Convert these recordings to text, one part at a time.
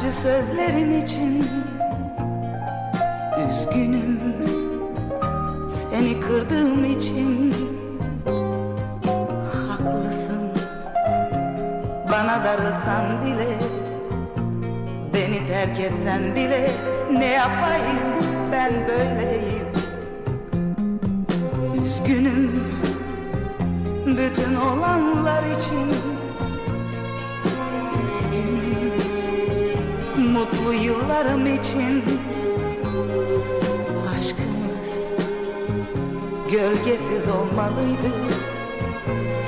sözlerim için Üzgünüm. Seni kırdığım için Haklısın. Bana darılsan bile Beni terk etsen bile ne yapayım ben böyleyim? Üzgünüm bütün olanlar için mutlu yıllarım için. Aşkımız gölgesiz olmalıydı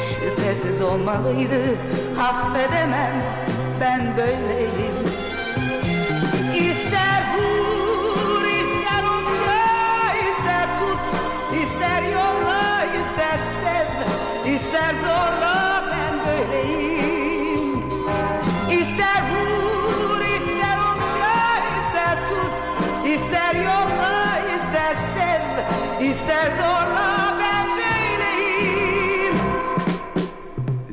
Şüphesiz olmalıydı. Affedemem ben böyleyim ister zorla ben böyleyim.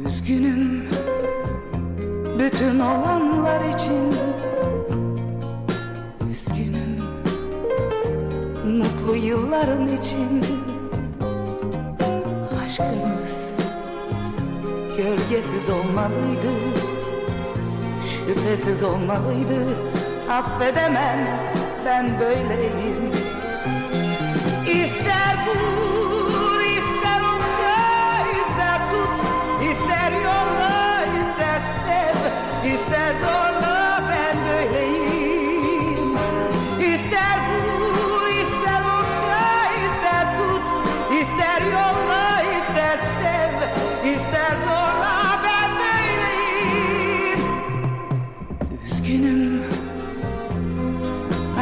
Üzgünüm bütün olanlar için. Üzgünüm mutlu yıllarım için. Aşkımız gölgesiz olmalıydı Şüphesiz olmalıydı. Affedemem ben böyleyim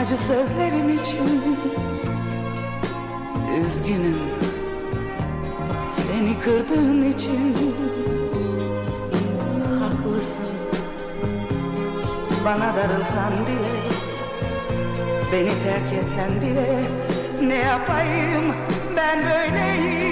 acı sözlerim için. Üzgünüm seni kırdığım için. Haklısın. Bana darılsan bile Beni terk etsen bile Ne yapayım? Ben böyleyim